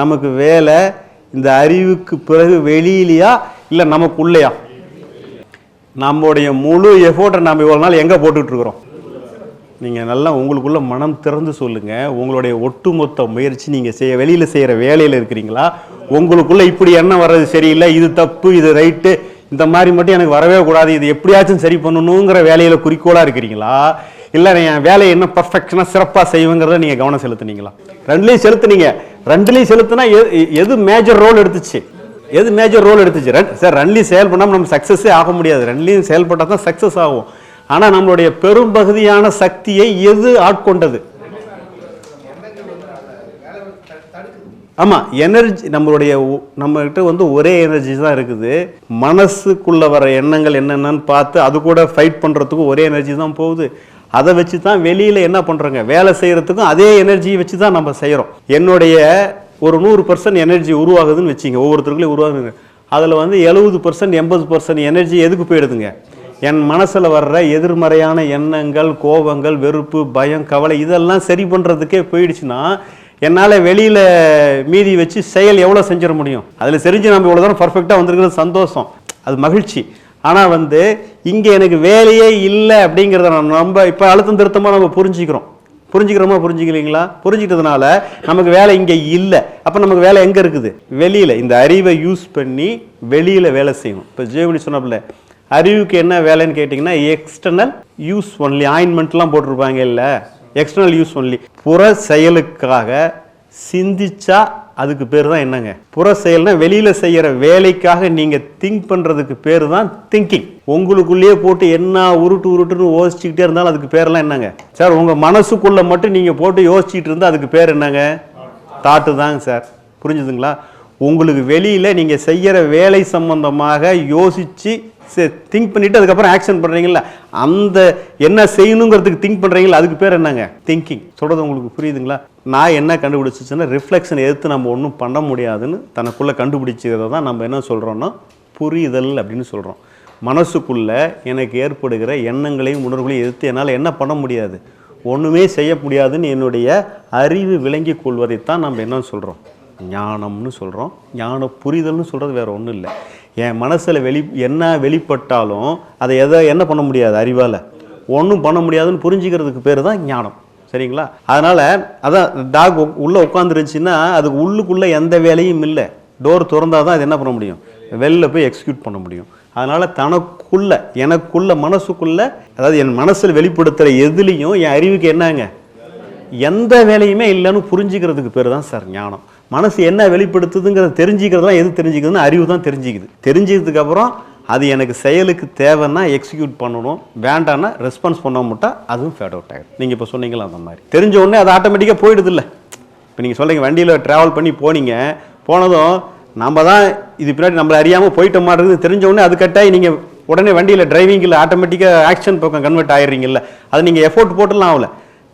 நமக்கு வேலை இந்த அறிவுக்கு பிறகு வெளியிலையா இல்லை நமக்குள்ளேயா? நம்முடைய முழு எஃபோர்ட்டை நம்ம இவ்வளோ நாள் எங்கே போட்டுட்ருக்குறோம் நீங்கள் நல்லா உங்களுக்குள்ளே மனம் திறந்து சொல்லுங்கள் உங்களுடைய ஒட்டுமொத்த முயற்சி நீங்கள் செய்ய வெளியில் செய்கிற வேலையில் இருக்கிறீங்களா? உங்களுக்குள்ளே இப்படி என்ன வர்றது சரியில்லை இது தப்பு இது ரைட்டு இந்த மாதிரி மட்டும் எனக்கு வரவே கூடாது இது எப்படியாச்சும் சரி பண்ணணுங்கிற வேலையில் குறிக்கோளாக இருக்கிறீங்களா? இல்லை என் வேலையை என்ன பர்ஃபெக்ஷனாக சிறப்பாக செய்வேங்கிறத நீங்கள் கவனம் செலுத்துனீங்களா? ரெண்டுலேயும் செலுத்துனீங்க. ரெண்டுலையும் செலுத்தினா எது- எது மேஜர் ரோல் எடுத்துச்சு? எது மேஜர் ரோல் எடுத்துச்சு? ரன் சார் ரெண்டுலையும் செயல் பண்ணாமல் நம்ம சக்ஸஸே ஆக முடியாது. ரெண்டுலையும் செயல்பட்டால் தான் சக்ஸஸ் ஆகும். ஆனால் நம்மளுடைய பெரும்பகுதியான சக்தியை எது ஆட்கொண்டது? ஆமாம் எனர்ஜி நம்மளுடைய நம்மகிட்ட வந்து ஒரே எனர்ஜி தான் இருக்குது. மனசுக்குள்ளே வர எண்ணங்கள் என்னென்னன்னு பார்த்து அது கூட ஃபைட் பண்ணுறதுக்கும் ஒரே எனர்ஜி தான் போகுது. அதை வச்சு தான் வெளியில் என்ன பண்ணுறோங்க வேலை செய்கிறதுக்கும் அதே எனர்ஜியை வச்சு தான் நம்ம செய்கிறோம் என்னுடைய ஒரு நூறு பர்சன்ட் எனர்ஜி உருவாகுதுன்னு வச்சுங்க. ஒவ்வொருத்தருக்குள்ளேயும் உருவாகுதுங்க. அதில் வந்து எழுபது பர்சன்ட் எண்பது பர்சன்ட் எனர்ஜி எதுக்கு போயிடுதுங்க? என் மனசில் வர்ற எதிர்மறையான எண்ணங்கள் கோபங்கள் வெறுப்பு பயம் கவலை இதெல்லாம் சரி பண்ணுறதுக்கே போயிடுச்சுன்னா என்னால் வெளியில் மீதி வச்சு செயல் எவ்வளோ செஞ்சிட முடியும்? அதில் செஞ்சு நம்ம இவ்வளோ தூரம் பர்ஃபெக்டாக வந்திருக்கிறது சந்தோஷம். அது மகிழ்ச்சி. ஆனால் வந்து இங்கே எனக்கு வேலையே இல்லை அப்படிங்கிறத நம்ம- நம்ம இப்போ அழுத்தம் திருத்தமாக நம்ம புரிஞ்சுக்கிறோம். புரிஞ்சுக்கிறோமா புரிஞ்சுக்கலீங்களா? புரிஞ்சுக்கிட்டதுனால நமக்கு வேலை இங்கே இல்லை. அப்போ நமக்கு வேலை எங்கே இருக்குது? வெளியில். இந்த அறிவை யூஸ் பண்ணி வெளியில் வேலை செய்யணும். இப்போ ஜெயமணி சொன்னப்பில்ல அறிவுக்கு என்ன வேலைன்னு கேட்டிங்கன்னா எக்ஸ்டர்னல் யூஸ் ஒன்லி ஆயின்மெண்ட்லாம் போட்டிருப்பாங்க இல்லை? எக்ஸ்டர்னல் யூஸ் ஒன்லி புற செயலுக்காக சிந்திச்சா அதுக்கு பேர் தான் என்னங்க? புற செயல்னா வெளியில் செய்கிற வேலைக்காக நீங்கள் திங்க் பண்ணுறதுக்கு பேர் தான் திங்கிங் உங்களுக்குள்ளேயே போட்டு என்ன உருட்டு உருட்டுன்னு யோசிச்சுக்கிட்டே இருந்தாலும் அதுக்கு பேரெல்லாம் என்னங்க? சார் உங்கள் மனசுக்குள்ளே மட்டும் நீங்கள் போட்டு யோசிச்சுட்டு இருந்தால் அதுக்கு பேர் என்னங்க? தாட்டு தாங்க சார். புரிஞ்சுதுங்களா? உங்களுக்கு வெளியில் நீங்கள் செய்கிற வேலை சம்பந்தமாக சரி திங்க் பண்ணிட்டு அதுக்கப்புறம் ஆக்ஷன் பண்றீங்கல்ல அந்த என்ன செய்யணுங்கிறதுக்கு திங்க் பண்றீங்களா அதுக்கு பேர் என்னங்க? திங்கிங் சொல்றது உங்களுக்கு புரியுதுங்களா? நான் என்ன கண்டுபிடிச்சிச்சுன்னா ரிஃப்ளெக்ஷன் எதிர்த்து நம்ம ஒன்றும் பண்ண முடியாதுன்னு தனக்குள்ள கண்டுபிடிச்சதை தான் நம்ம என்ன சொல்றோம்னா புரிதல் அப்படின்னு சொல்றோம். மனசுக்குள்ள எனக்கு ஏற்படுகிற எண்ணங்களையும் உணர்வுகளையும் எதிர்த்து என்னால் என்ன பண்ண முடியாது? ஒன்றுமே செய்ய முடியாதுன்னு என்னுடைய அறிவு விளங்கி கொள்வதைத்தான் நம்ம என்ன சொல்கிறோம் ஞானம்னு சொல்கிறோம் ஞான புரிதல்னு சொல்கிறது வேற ஒன்றும் இல்லை. என் மனசில் வெளி என்ன வெளிப்பட்டாலும் அதை எதை என்ன பண்ண முடியாது அறிவால். ஒன்றும் பண்ண முடியாதுன்னு புரிஞ்சுக்கிறதுக்கு பேர் தான் ஞானம். சரிங்களா? அதனால் அதான் டாக் உள்ளே உட்காந்துருந்துச்சின்னா அதுக்கு உள்ளுக்குள்ளே எந்த வேலையும் இல்லை. டோர் திறந்தாதான் அது என்ன பண்ண முடியும்? வெளில போய் எக்ஸிக்யூட் பண்ண முடியும். அதனால் தனக்குள்ள எனக்குள்ள மனசுக்குள்ள அதாவது என் மனசில் வெளிப்படுத்துகிற எதுலேயும் என் அறிவுக்கு என்னங்க? எந்த வேலையுமே இல்லைன்னு புரிஞ்சுக்கிறதுக்கு பேர் தான் சார் ஞானம். மனசு என்ன வெளிப்படுத்துதுங்கிறத தெரிஞ்சுக்கிறதுலாம் எது தெரிஞ்சுக்குதுன்னு அறிவு தான் தெரிஞ்சுக்குது. தெரிஞ்சதுக்கப்புறம் அது எனக்கு செயலுக்கு தேவைன்னா எக்ஸிக்யூட் பண்ணணும். வேண்டான்னா ரெஸ்பான்ஸ் பண்ண முட்டா அதுவும் ஃபேட் அவுட் ஆகிடும் நீங்கள் இப்போ சொன்னீங்களா அந்த மாதிரி. தெரிஞ்ச உடனே அது ஆட்டோமேட்டிக்காக போயிடுது இல்லை இப்போ நீங்கள் சொல்லுங்க வண்டியில் ட்ராவல் பண்ணி போனீங்க. போனதும் நம்ம தான் இது பின்னாடி நம்மளை அறியாமல் போயிட்ட மாதிரி தெரிஞ்ச உடனே அது கட்டாயி நீங்கள் உடனே வண்டியில் டிரைவிங்கில் ஆட்டோமேட்டிக்காக ஆக்ஷன் பக்கம் கன்வெர்ட் ஆயிடுறீங்கல்ல. அது நீங்கள் எஃபோர்ட் போட்டுலாம் ஆகல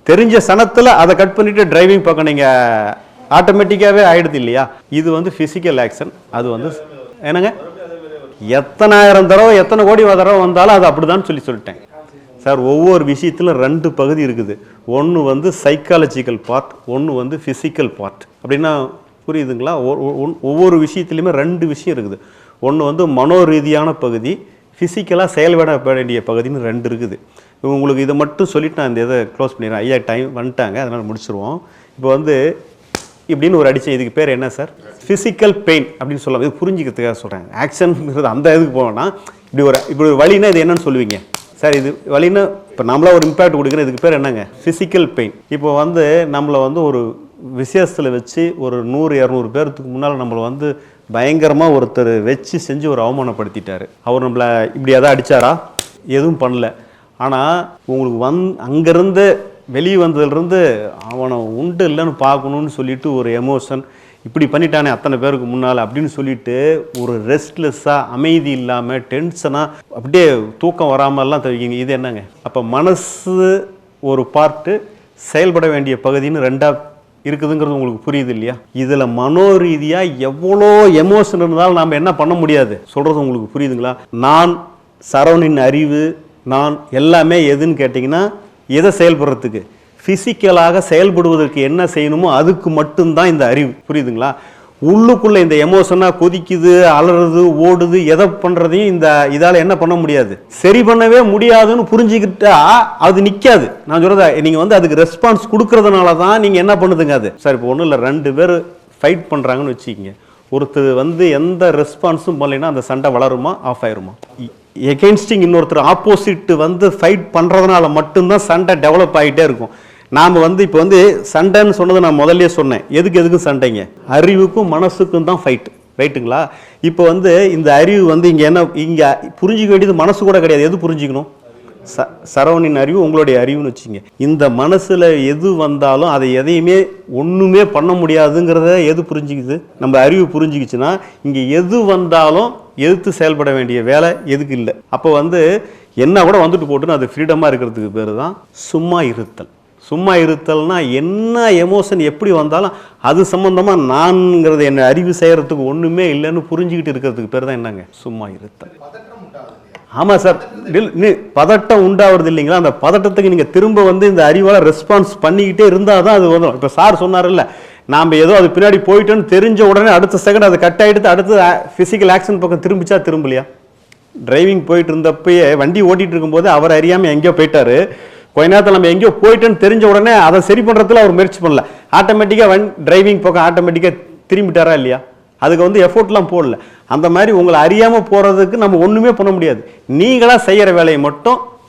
தெரிஞ்ச சனத்தில் அதை கட் பண்ணிவிட்டு டிரைவிங் பக்கம் நீங்கள் ஆட்டோமேட்டிக்காகவே ஆயிடுது இல்லையா? இது வந்து ஃபிசிக்கல் ஆக்ஷன் அது வந்து என்னங்க? எத்தனாயிரம் தடவை எத்தனை கோடி தடவை வந்தாலும் அது அப்படிதான் சொல்லி சொல்லிட்டேன். சார் ஒவ்வொரு விஷயத்திலும் ரெண்டு பகுதி இருக்குது. ஒன்று வந்து சைக்காலஜிக்கல் பார்ட் ஒன்று வந்து ஃபிசிக்கல் பார்ட் அப்படின்னா புரியுதுங்களா? ஒ- ஒன்- ஒவ்வொரு விஷயத்துலையுமே ரெண்டு விஷயம் இருக்குது. ஒன்று வந்து மனோ ரீதியான பகுதி ஃபிசிக்கலாக செயல்பட வேண்டிய பகுதின்னு ரெண்டு இருக்குது. உங்களுக்கு இதை மட்டும் சொல்லிட்டு நான் இந்த இதை க்ளோஸ் பண்ணிடுறேன். ஐயா டைம் வந்துட்டாங்க. அதனால் முடிச்சுருவோம். இப்போ வந்து இப்படின்னு ஒரு அடிச்சேன் இதுக்கு பேர் என்ன சார்? ஃபிசிக்கல் பெயின் அப்படின்னு சொல்லலாம் இது புரிஞ்சுக்கிறதுக்காக சொல்கிறேன் ஆக்ஷன்ங்கிறது அந்த இதுக்கு போனோம்னா இப்படி ஒரு இப்படி ஒரு வழினா இது என்னன்னு சொல்லுவீங்க. சார் இது வழின்னு இப்போ நம்மளா ஒரு இம்பேக்ட் கொடுக்குற இதுக்கு பேர் என்னங்க? ஃபிசிக்கல் பெயின் இப்போ வந்து நம்மளை வந்து ஒரு விசேஷத்தில் வச்சு ஒரு நூறு இரநூறு பேர்த்துக்கு முன்னால் நம்மளை வந்து பயங்கரமாக ஒருத்தர் வச்சு செஞ்சு ஒரு அவமானப்படுத்திட்டார். அவர் நம்மளை இப்படி எதாவது அடித்தாரா எதுவும் பண்ணல. ஆனால் உங்களுக்கு வந் அங்கேருந்து வெளியே வந்ததுலேருந்து அவனை உண்டு இல்லைன்னு பார்க்கணுன்னு சொல்லிட்டு ஒரு எமோஷன் இப்படி பண்ணிட்டானே அத்தனை பேருக்கு முன்னால் அப்படின்னு சொல்லிட்டு ஒரு ரெஸ்ட்லெஸ்ஸாக அமைதி இல்லாமல் டென்ஷனாக அப்படியே தூக்கம் வராமல்லாம் தவிக்கிங்க. இது என்னங்க? அப்போ மனசு ஒரு பார்ட்டு செயல்பட வேண்டிய பகுதின்னு ரெண்டாக இருக்குதுங்கிறது உங்களுக்கு புரியுது இல்லையா? இதில் மனோரீதியாக எவ்வளோ எமோஷன் இருந்தாலும் நாம் என்ன பண்ண முடியாது? சொல்கிறது உங்களுக்கு புரியுதுங்களா? நான் சரவணின் அறிவு நான் எல்லாமே எதுன்னு கேட்டிங்கன்னா எதை செயல்படுறதுக்கு? ஃபிசிக்கலாக செயல்படுவதற்கு என்ன செய்யணுமோ அதுக்கு மட்டும்தான் இந்த அறிவு. புரியுதுங்களா? உள்ளுக்குள்ளே இந்த எமோஷனாக கொதிக்குது அலறுது ஓடுது எதை பண்ணுறதையும் இந்த இதால் என்ன பண்ண முடியாது. சரி பண்ணவே முடியாதுன்னு புரிஞ்சுக்கிட்டா அது நிற்காது நான் சொல்கிறத நீங்கள் வந்து அதுக்கு ரெஸ்பான்ஸ் கொடுக்கறதுனால தான் நீங்கள் என்ன பண்ணுதுங்க அது? சார் இப்போ ஒன்றும் இல்லை ரெண்டு பேர் ஃபைட் பண்ணுறாங்கன்னு வச்சுக்கிங்க. ஒருத்தர் வந்து எந்த ரெஸ்பான்ஸும் பண்ணலைன்னா அந்த சண்டை வளருமா ஆஃப் ஆயிருமா? எகென்ஸ்டிங் இன்னொருத்தர் ஆப்போசிட் வந்து ஃபைட் பண்ணுறதுனால மட்டும்தான் சண்டை டெவலப் ஆகிட்டே இருக்கும். நாம் வந்து இப்போ வந்து சண்டைன்னு சொன்னது நான் முதல்ல சொன்னேன். எதுக்கு எதுக்கும் சண்டைங்க? அறிவுக்கும் மனசுக்கும் தான் ஃபைட் ரைட்டுங்களா இப்போ வந்து இந்த அறிவு வந்து இங்கே என்ன இங்கே புரிஞ்சிக்க வேண்டியது மனசு கூட கிடையாது. எது புரிஞ்சுக்கணும்? ச சரவணின் அறிவு உங்களுடைய அறிவுன்னு வச்சுங்க இந்த மனசில் எது வந்தாலும் அதை எதையுமே ஒன்றுமே பண்ண முடியாதுங்கிறத எது புரிஞ்சுக்குது? நம்ம அறிவு புரிஞ்சுக்கிச்சுன்னா இங்கே எது வந்தாலும் எதிர்த்து செயல்பட வேண்டிய வேலை எதுக்கு இல்லை. அப்போ வந்து என்ன கூட வந்துட்டு போட்டுன்னு அது ஃப்ரீடமாக இருக்கிறதுக்கு பேர் தான் சும்மா இருத்தல். சும்மா இருத்தல்னா என்ன எமோஷன் எப்படி வந்தாலும் அது சம்மந்தமாக நான்ங்கிறது என்ன அறிவு செய்கிறதுக்கு ஒன்றுமே இல்லைன்னு புரிஞ்சுக்கிட்டு இருக்கிறதுக்கு பேர் தான் என்னங்க? சும்மா இருத்தல். ஆமாம் சார். டில்- பதட்டம் உண்டாவது இல்லைங்களா? அந்த பதட்டத்துக்கு நீங்கள் திரும்ப வந்து இந்த அறிவால் ரெஸ்பான்ஸ் பண்ணிக்கிட்டே இருந்தால் தான் அது வந்துடும் இப்போ சார் சொன்னார்ல நாம் ஏதோ அது பின்னாடி போயிட்டோன்னு தெரிஞ்ச உடனே அடுத்த செகண்ட் அது கட் ஆகிடுத்து அடுத்து ஃபிசிக்கல் ஆக்சன் பக்கம் திரும்பிச்சா திரும்பலையா? டிரைவிங் போயிட்டு இருந்தப்பயே வண்டி ஓட்டிட்டு இருக்கும்போது அவர் அறியாமல் எங்கேயோ போயிட்டாரு. கொஞ்ச நேரத்தில் நம்ம எங்கேயோ போயிட்டோன்னு தெரிஞ்ச உடனே அதை சரி பண்ணுறதுல அவர் முயற்சி பண்ணல. ஆட்டோமேட்டிக்காக வண் டிரைவிங் பக்கம் ஆட்டோமேட்டிக்காக திரும்பிட்டாரா இல்லையா? அதுக்கு வந்து எஃபோர்ட்லாம் போடல. அந்த மாதிரி உங்களை அறியாமல் போகிறதுக்கு நம்ம ஒன்றுமே பண்ண முடியாது. நீங்களாக செய்கிற வேலையை மட்டும்